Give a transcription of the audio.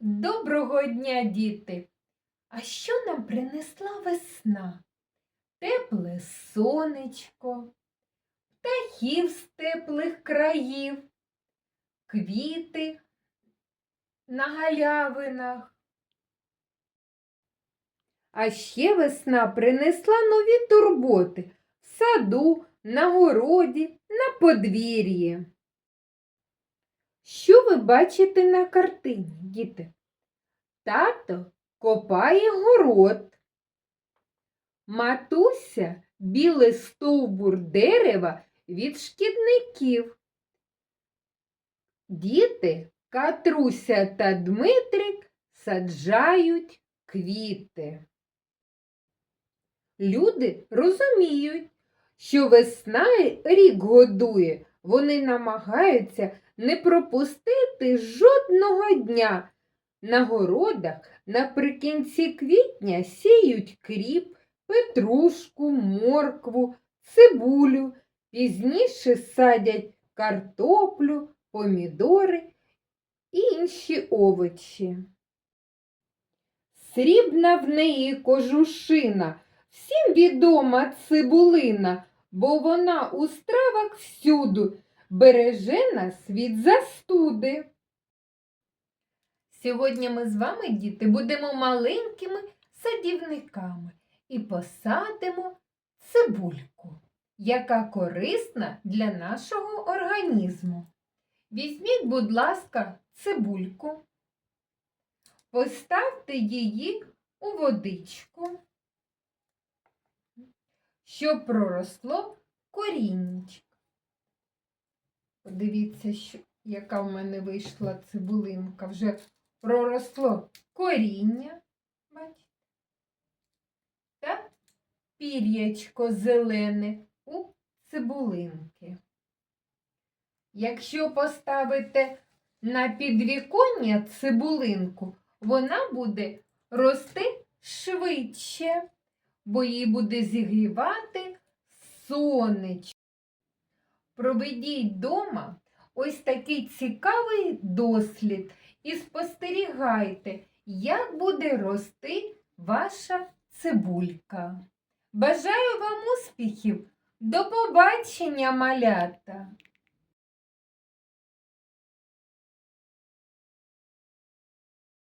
Доброго дня, діти! А що нам принесла весна? Тепле сонечко, птахів з теплих країв, квіти на галявинах. А ще весна принесла нові турботи в саду, на городі, на подвір'ї. Що ви бачите на картині, діти? Тато копає город. Матуся білий стовбур дерева від шкідників. Діти Катруся та Дмитрик саджають квіти. Люди розуміють, що весна рік годує, вони намагаються не пропустити жодного дня. На городах наприкінці квітня сіють кріп, петрушку, моркву, цибулю, пізніше садять картоплю, помідори і інші овочі. Срібна в неї кожушина, всім відома цибулина, бо вона у стравах всюду береже нас від застуди. Сьогодні ми з вами, діти, будемо маленькими садівниками і посадимо цибульку, яка корисна для нашого організму. Візьміть, будь ласка, цибульку, поставте її у водичку, щоб проросло коріннячко. Подивіться, що, яка в мене вийшла цибулинка. Вже проросло коріння, бачите? Та пір'ячко зелене у цибулинки. Якщо поставите на підвіконня цибулинку, вона буде рости швидше, бо їй буде зігрівати сонечко. Проведіть вдома ось такий цікавий дослід і спостерігайте, як буде рости ваша цибулька. Бажаю вам успіхів! До побачення, малята!